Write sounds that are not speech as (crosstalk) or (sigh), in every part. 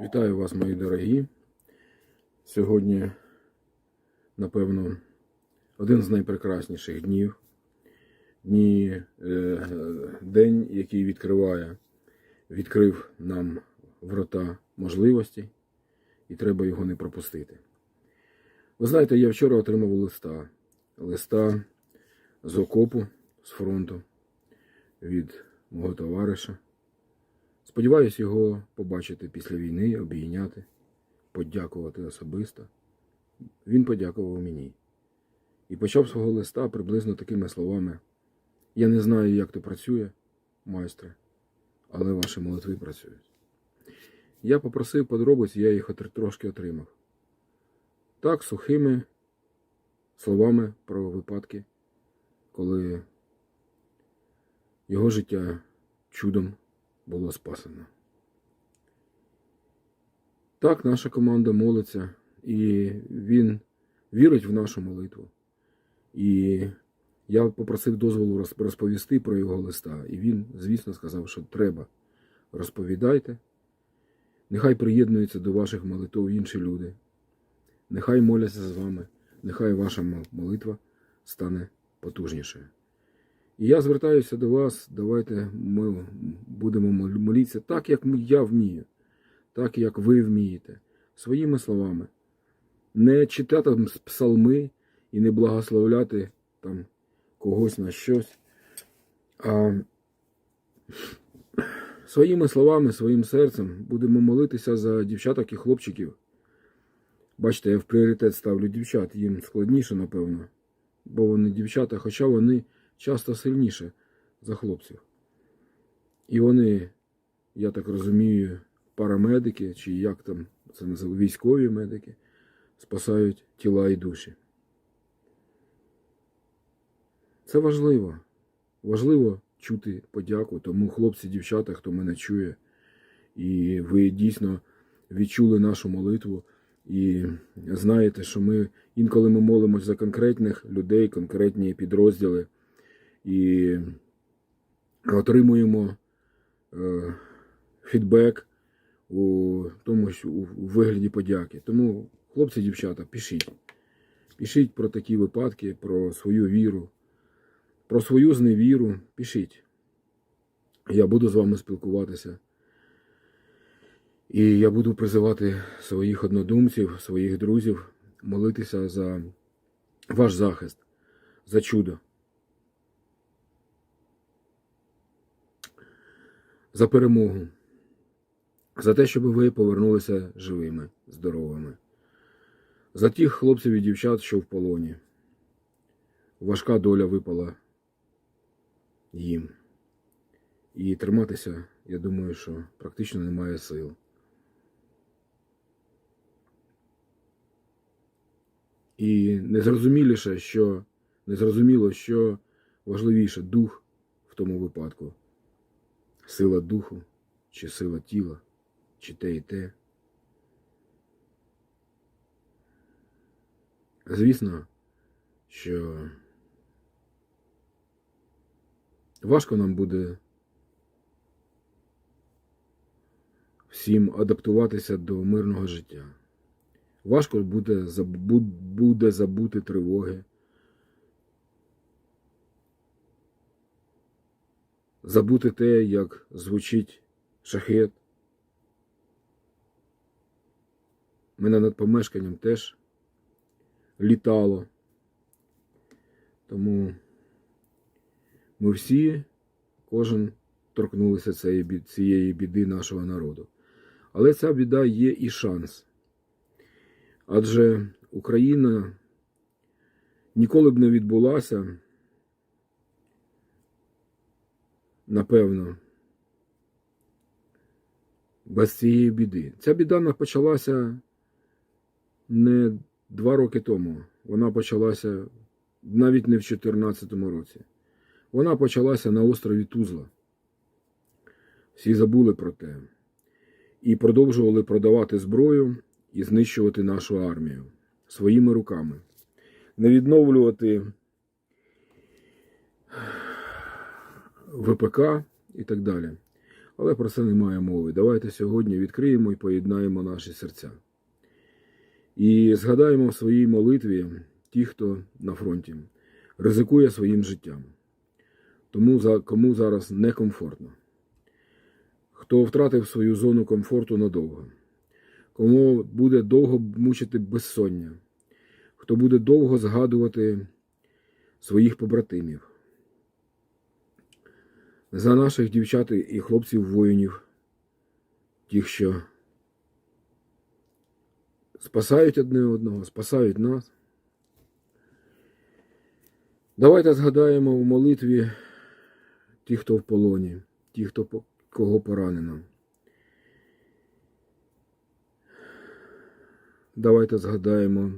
Вітаю вас, мої дорогі. Сьогодні, напевно, один з найпрекрасніших днів. Дні, е, день, який відкриває, відкрив нам врата можливостей, і треба його не пропустити. Ви знаєте, я вчора отримав листа. Листа з окопу, з фронту від мого товариша. Сподіваюсь його побачити після війни, обійняти, подякувати особисто. Він подякував мені і почав свого листа приблизно такими словами: Я не знаю, як то працює, майстре, але ваші молитви працюють. Я попросив подробиць, я їх трошки отримав. Так, сухими словами про випадки, коли його життя чудом було спасено. Так, наша команда молиться, і він вірить в нашу молитву. І я попросив дозволу розповісти про його листа. І він, звісно, сказав, що треба. Розповідайте. Нехай приєднуються до ваших молитв інші люди. Нехай моляться з вами, нехай ваша молитва стане потужнішою. І я звертаюся до вас, давайте ми будемо мол- молитися так, як я вмію, так, як ви вмієте, своїми словами. Не читати псалми і не благословляти там когось на щось, а своїми словами, своїм серцем будемо молитися за дівчаток і хлопчиків. Бачите, я в пріоритет ставлю дівчат, їм складніше, напевно, бо вони дівчата, хоча вони часто сильніше за хлопців. І вони, я так розумію, парамедики, чи як там це називають, військові медики, спасають тіла і душі. Це важливо. Важливо чути подяку тому хлопці, дівчата, хто мене чує. І ви дійсно відчули нашу молитву. І знаєте, що ми інколи ми молимось за конкретних людей, конкретні підрозділи і отримуємо е, фідбек у тому, у вигляді подяки. Тому, хлопці, дівчата, пишіть. Пишіть про такі випадки, про свою віру, про свою зневіру. Пишіть. Я буду з вами спілкуватися. І я буду призивати своїх однодумців, своїх друзів молитися за ваш захист, за чудо. За перемогу, за те, щоб ви повернулися живими, здоровими, за тих хлопців і дівчат, що в полоні. Важка доля випала їм. І триматися, я думаю, що практично немає сил. І незрозуміліше, що незрозуміло, що важливіше дух в тому випадку сила духу, чи сила тіла, чи те і те. Звісно, що важко нам буде всім адаптуватися до мирного життя. Важко буде, забути тривоги. Забути те, як звучить шахет. Мене над помешканням теж літало. Тому ми всі, кожен торкнулися цієї біди нашого народу. Але ця біда є і шанс. Адже Україна ніколи б не відбулася. Напевно, без цієї біди. Ця біда почалася не два роки тому. Вона почалася навіть не в 2014 році. Вона почалася на острові Тузла. Всі забули про те. І продовжували продавати зброю і знищувати нашу армію своїми руками. Не відновлювати ВПК і так далі. Але про це немає мови. Давайте сьогодні відкриємо і поєднаємо наші серця. І згадаємо в своїй молитві ті, хто на фронті ризикує своїм життям. Тому кому зараз некомфортно. Хто втратив свою зону комфорту надовго, кому буде довго мучити безсоння, хто буде довго згадувати своїх побратимів, за наших дівчат і хлопців-воїнів, тих, що спасають одне одного, спасають нас. Давайте згадаємо в молитві ті, хто в полоні, ті, хто кого поранено. Давайте згадаємо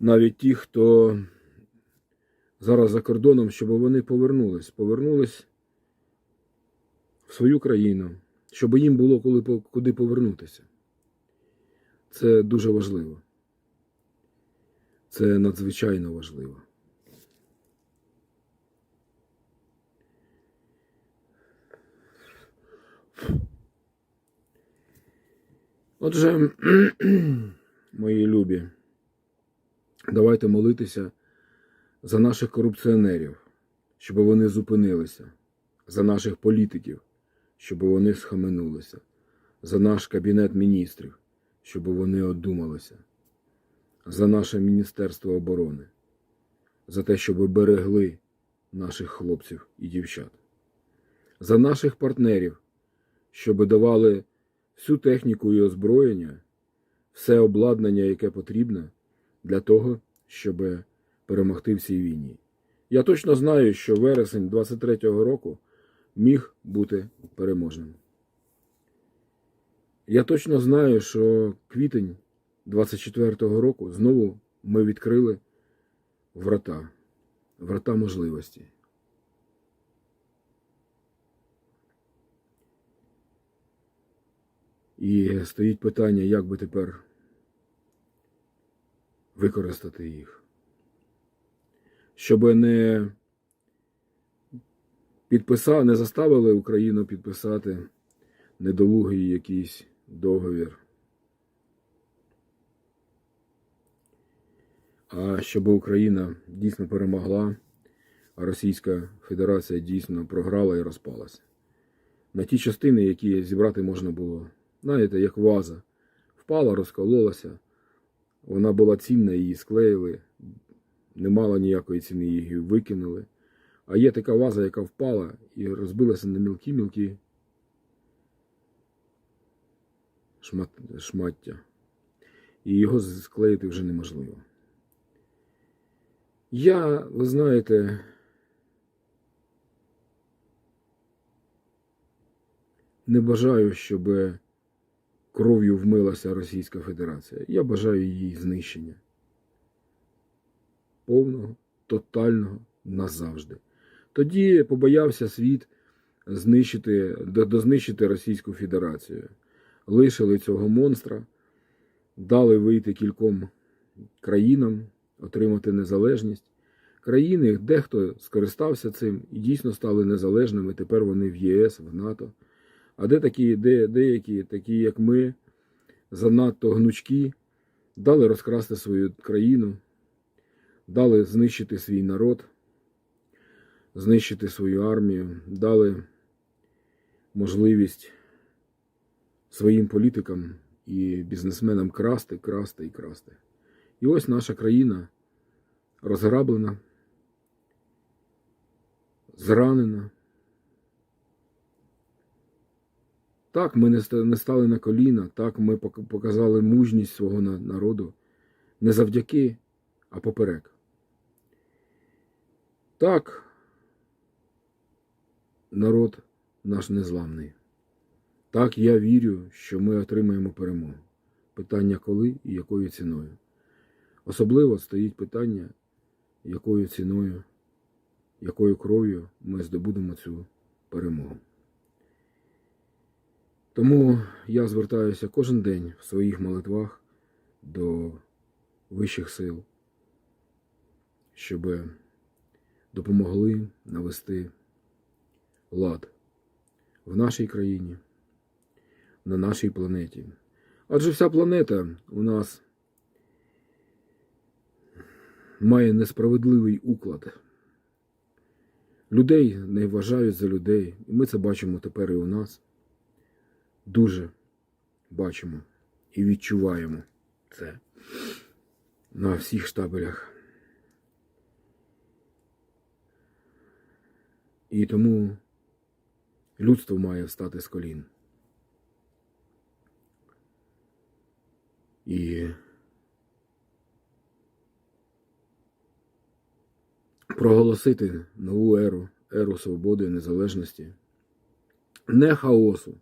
навіть ті, хто зараз за кордоном, щоб вони повернулись, повернулись в свою країну, щоб їм було коли, куди повернутися. Це дуже важливо. Це надзвичайно важливо. Отже, (clears throat) мої любі, давайте молитися за наших корупціонерів, щоб вони зупинилися, за наших політиків, щоб вони схаменулися, за наш кабінет міністрів, щоб вони одумалися, за наше Міністерство оборони, за те, щоб берегли наших хлопців і дівчат, за наших партнерів, щоб давали всю техніку і озброєння, все обладнання, яке потрібно для того, щоб перемогти в цій війні. Я точно знаю, що вересень 23-го року міг бути переможним. Я точно знаю, що квітень 24-го року знову ми відкрили врата, врата можливості. І стоїть питання, як би тепер використати їх. Щоб не підписали, не заставили Україну підписати недолугий якийсь договір. А щоб Україна дійсно перемогла, а Російська Федерація дійсно програла і розпалася. На ті частини, які зібрати можна було, знаєте, як ваза, впала, розкололася, вона була цінна, її склеїли, не мала ніякої ціни, її викинули. А є така ваза, яка впала і розбилася на мілкі-мілкі шмат, шмаття. І його склеїти вже неможливо. Я, ви знаєте, не бажаю, щоб кров'ю вмилася Російська Федерація. Я бажаю її знищення. Повного, тотального назавжди. Тоді побоявся світ знищити, до- дознищити Російську Федерацію. Лишили цього монстра, дали вийти кільком країнам, отримати незалежність. Країни, дехто скористався цим і дійсно стали незалежними. Тепер вони в ЄС, в НАТО. А де такі, де, деякі, такі як ми, занадто гнучкі, дали розкрасти свою країну, дали знищити свій народ, знищити свою армію, дали можливість своїм політикам і бізнесменам красти, красти і красти. І ось наша країна розграблена, зранена. Так, ми не стали на коліна, так ми показали мужність свого народу не завдяки, а поперек. Так, народ наш незламний. Так, я вірю, що ми отримаємо перемогу. Питання коли і якою ціною. Особливо стоїть питання, якою ціною, якою кров'ю ми здобудемо цю перемогу. Тому я звертаюся кожен день в своїх молитвах до вищих сил, щоб допомогли навести лад в нашій країні, на нашій планеті. Адже вся планета у нас має несправедливий уклад. Людей не вважають за людей, і ми це бачимо тепер і у нас. Дуже бачимо і відчуваємо це на всіх штабелях. І тому людство має встати з колін. І проголосити нову еру, еру свободи незалежності, не хаосу,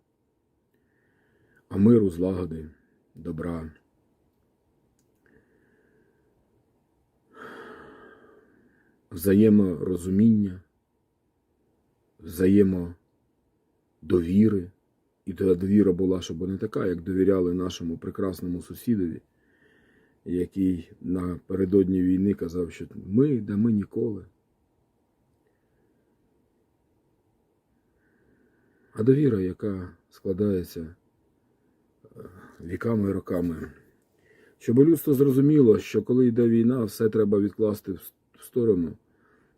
а миру, злагоди, добра. Взаєморозуміння, взаємодовіри. І та довіра була, щоб не така, як довіряли нашому прекрасному сусідові, який напередодні війни казав, що ми, да ми ніколи. А довіра, яка складається е, віками і роками. Щоб людство зрозуміло, що коли йде війна, все треба відкласти в сторону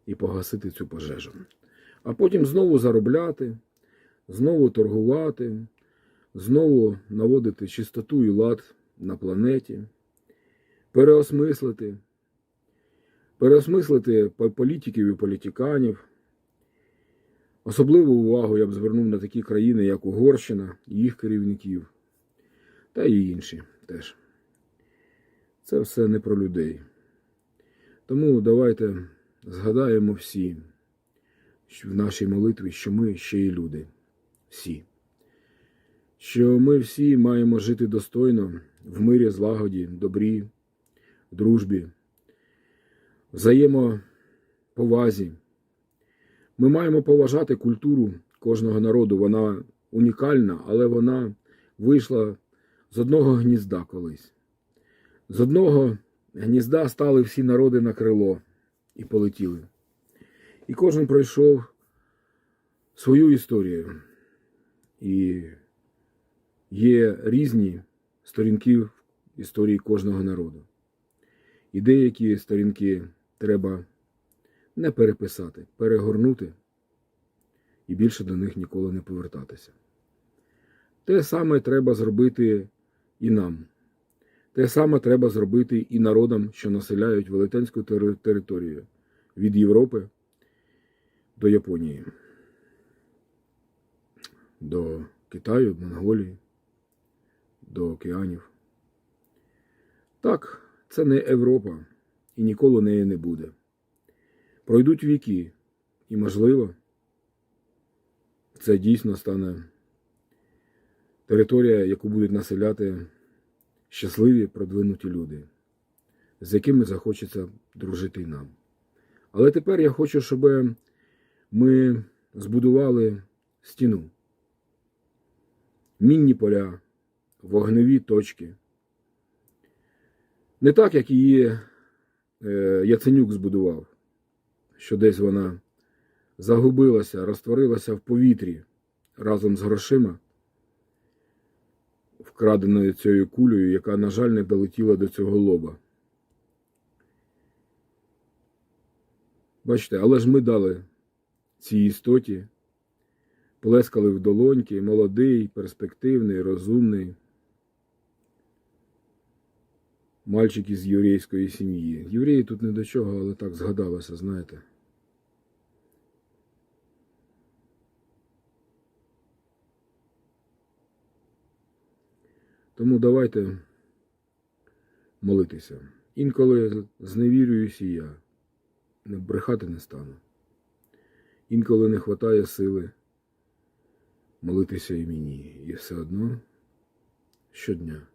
і погасити цю пожежу. А потім знову заробляти, знову торгувати, знову наводити чистоту і лад на планеті, переосмислити, переосмислити політиків і політиканів. Особливу увагу я б звернув на такі країни, як Угорщина, їх керівників та і інші теж. Це все не про людей. Тому давайте згадаємо всі що в нашій молитві, що ми ще й люди. Всі. Що ми всі маємо жити достойно в мирі, злагоді, добрі, дружбі, взаємоповазі. Ми маємо поважати культуру кожного народу. Вона унікальна, але вона вийшла з одного гнізда колись. З одного гнізда стали всі народи на крило і полетіли. І кожен пройшов свою історію. І є різні сторінки в історії кожного народу. І деякі сторінки треба не переписати, перегорнути і більше до них ніколи не повертатися. Те саме треба зробити і нам. Те саме треба зробити і народам, що населяють велетенську територію від Європи до Японії, до Китаю, Монголії, до океанів. Так, це не Європа і ніколи неї не буде. Пройдуть віки, і, можливо, це дійсно стане територія, яку будуть населяти щасливі, продвинуті люди, з якими захочеться дружити й нам. Але тепер я хочу, щоб ми збудували стіну, мінні поля, вогневі точки. Не так, як її е, Яценюк збудував, що десь вона загубилася, розтворилася в повітрі разом з грошима, вкраденою цією кулею, яка, на жаль, не долетіла до цього лоба. Бачите, але ж ми дали цій істоті, плескали в долоньки, молодий, перспективний, розумний. Мальчик із єврейської сім'ї. Євреї тут не до чого, але так згадалося, знаєте. Тому давайте молитися. Інколи зневірююсь і я, брехати не стану. Інколи не вистачає сили молитися і мені. І все одно щодня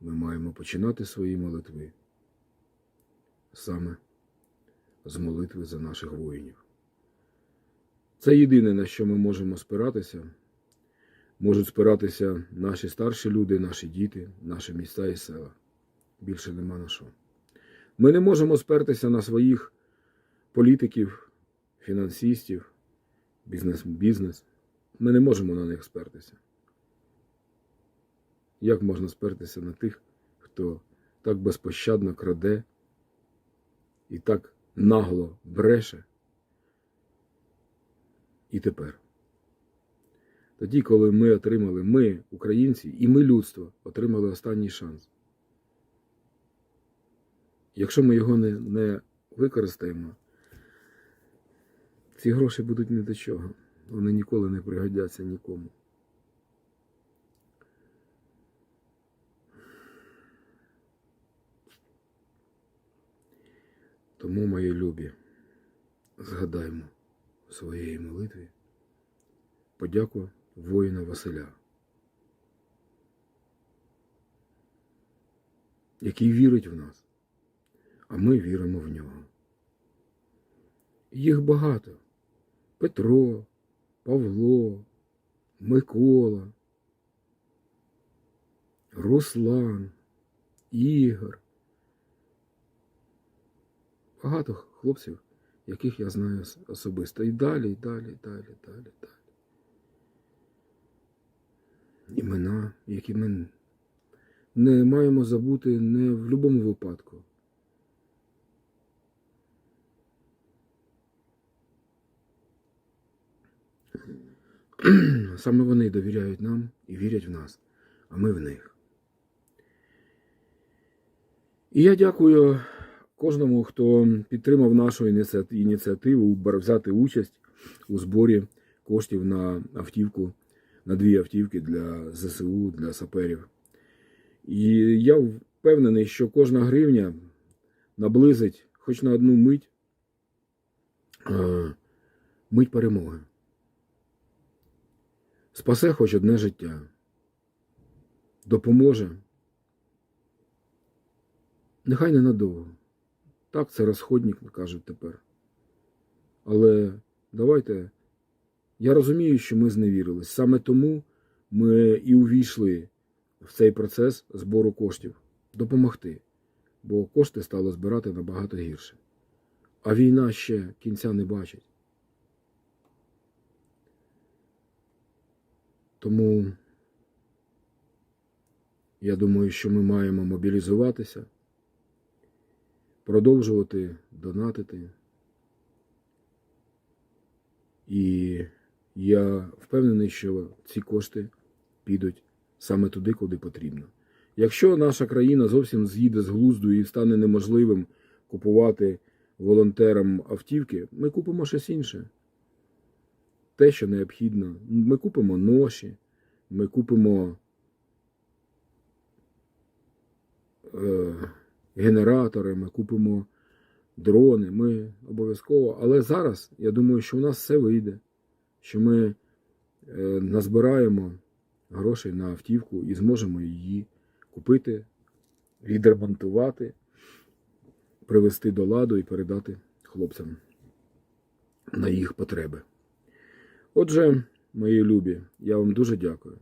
ми маємо починати свої молитви саме з молитви за наших воїнів. Це єдине, на що ми можемо спиратися. Можуть спиратися наші старші люди, наші діти, наші міста і села. Більше нема на що. Ми не можемо спертися на своїх політиків, фінансистів, бізнес, бізнес. ми не можемо на них спертися. Як можна спертися на тих, хто так безпощадно краде і так нагло бреше? І тепер. Тоді, коли ми отримали, ми, українці, і ми людство, отримали останній шанс. Якщо ми його не, не використаємо, ці гроші будуть ні до чого. Вони ніколи не пригодяться нікому. Тому, мої любі, згадаймо у своєї молитві подяку воїна Василя, який вірить в нас, а ми віримо в нього. Їх багато. Петро, Павло, Микола, Руслан, Ігор. Багато хлопців, яких я знаю особисто. І далі, і далі, і далі, і далі, і далі. Імена, які ми не маємо забути не в будь-якому випадку. (clears throat) Саме вони довіряють нам і вірять в нас, а ми в них. І я дякую кожному, хто підтримав нашу ініціативу взяти участь у зборі коштів на автівку, на дві автівки для ЗСУ, для саперів. І я впевнений, що кожна гривня наблизить хоч на одну мить, е, мить перемоги. Спасе хоч одне життя. Допоможе. Нехай ненадовго. Так, це розходник, кажуть тепер. Але давайте. Я розумію, що ми зневірились. Саме тому ми і увійшли в цей процес збору коштів. Допомогти. Бо кошти стало збирати набагато гірше. А війна ще кінця не бачить. Тому я думаю, що ми маємо мобілізуватися, продовжувати донатити. І я впевнений, що ці кошти підуть саме туди, куди потрібно. Якщо наша країна зовсім з'їде з глузду і стане неможливим купувати волонтерам автівки, ми купимо щось інше те, що необхідно. Ми купимо ноші, ми купимо е, генератори, ми купимо дрони, ми обов'язково. Але зараз я думаю, що у нас все вийде, що ми е, назбираємо грошей на автівку і зможемо її купити, відремонтувати, привести до ладу і передати хлопцям на їх потреби. Отже, мої любі, я вам дуже дякую.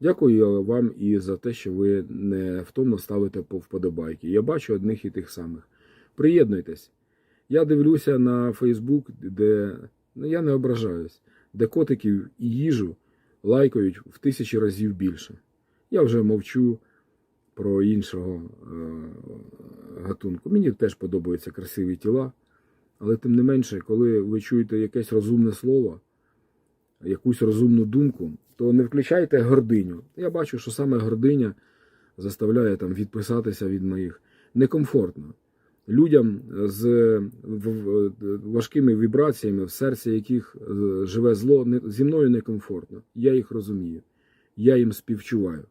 Дякую вам і за те, що ви не втомно ставите по вподобайки. Я бачу одних і тих самих. Приєднуйтесь. Я дивлюся на Фейсбук, де ну, я не ображаюсь, де котиків і їжу лайкають в тисячі разів більше. Я вже мовчу про іншого е, гатунку. Мені теж подобаються красиві тіла, але тим не менше, коли ви чуєте якесь розумне слово, якусь розумну думку, то не включайте гординю. Я бачу, що саме гординя заставляє там відписатися від моїх некомфортно. Людям з важкими вібраціями, в серці яких е, живе зло, зі мною некомфортно. Я їх розумію. Я їм співчуваю.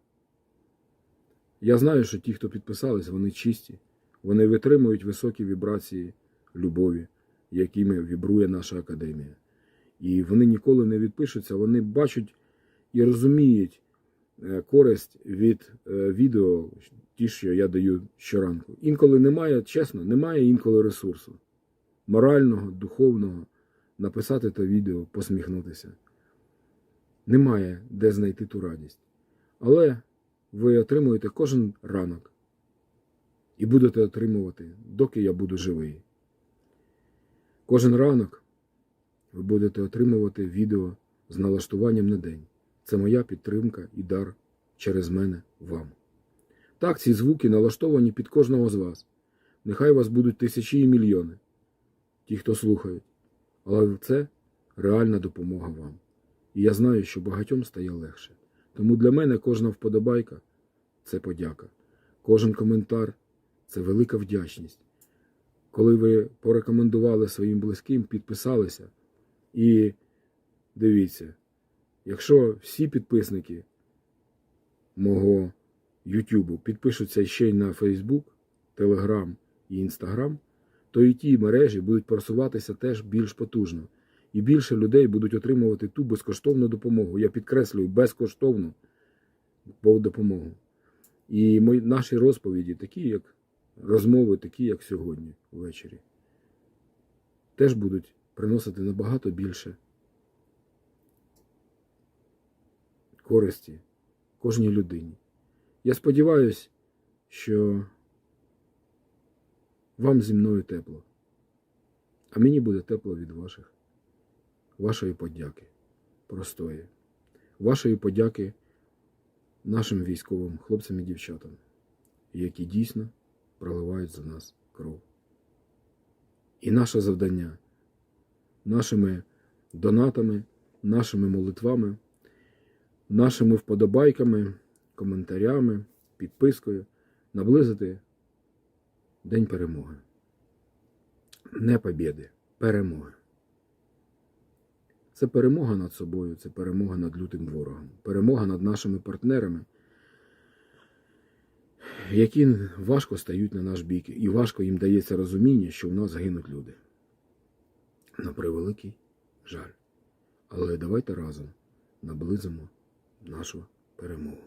Я знаю, що ті, хто підписались, вони чисті, вони витримують високі вібрації любові, якими вібрує наша академія. І вони ніколи не відпишуться, вони бачать і розуміють е, користь від е, відео, ті, що я даю щоранку. Інколи немає, чесно, немає інколи ресурсу морального, духовного, написати те відео, посміхнутися. Немає де знайти ту радість. Але ви отримуєте кожен ранок і будете отримувати, доки я буду живий. Кожен ранок ви будете отримувати відео з налаштуванням на день. Це моя підтримка і дар через мене вам. Так, ці звуки налаштовані під кожного з вас. Нехай вас будуть тисячі і мільйони, ті, хто слухають. Але це реальна допомога вам. І я знаю, що багатьом стає легше. Тому для мене кожна вподобайка це подяка. Кожен коментар це велика вдячність. Коли ви порекомендували своїм близьким, підписалися. І дивіться, якщо всі підписники мого Ютубу підпишуться ще й на Фейсбук, Телеграм і Інстаграм, то і ті мережі будуть просуватися теж більш потужно. І більше людей будуть отримувати ту безкоштовну допомогу. Я підкреслюю, безкоштовну допомогу. І наші розповіді, такі як розмови, такі як сьогодні ввечері, теж будуть приносити набагато більше користі кожній людині. Я сподіваюся, що вам зі мною тепло, а мені буде тепло від ваших, вашої подяки простої, вашої подяки нашим військовим хлопцям і дівчатам, які дійсно проливають за нас кров. І наше завдання нашими донатами, нашими молитвами, нашими вподобайками, коментарями, підпискою наблизити День перемоги. Не побєди, перемоги. Це перемога над собою, це перемога над лютим ворогом, перемога над нашими партнерами, які важко стають на наш бік, і важко їм дається розуміння, що в нас гинуть люди. На превеликий жаль. Але давайте разом наблизимо нашу перемогу.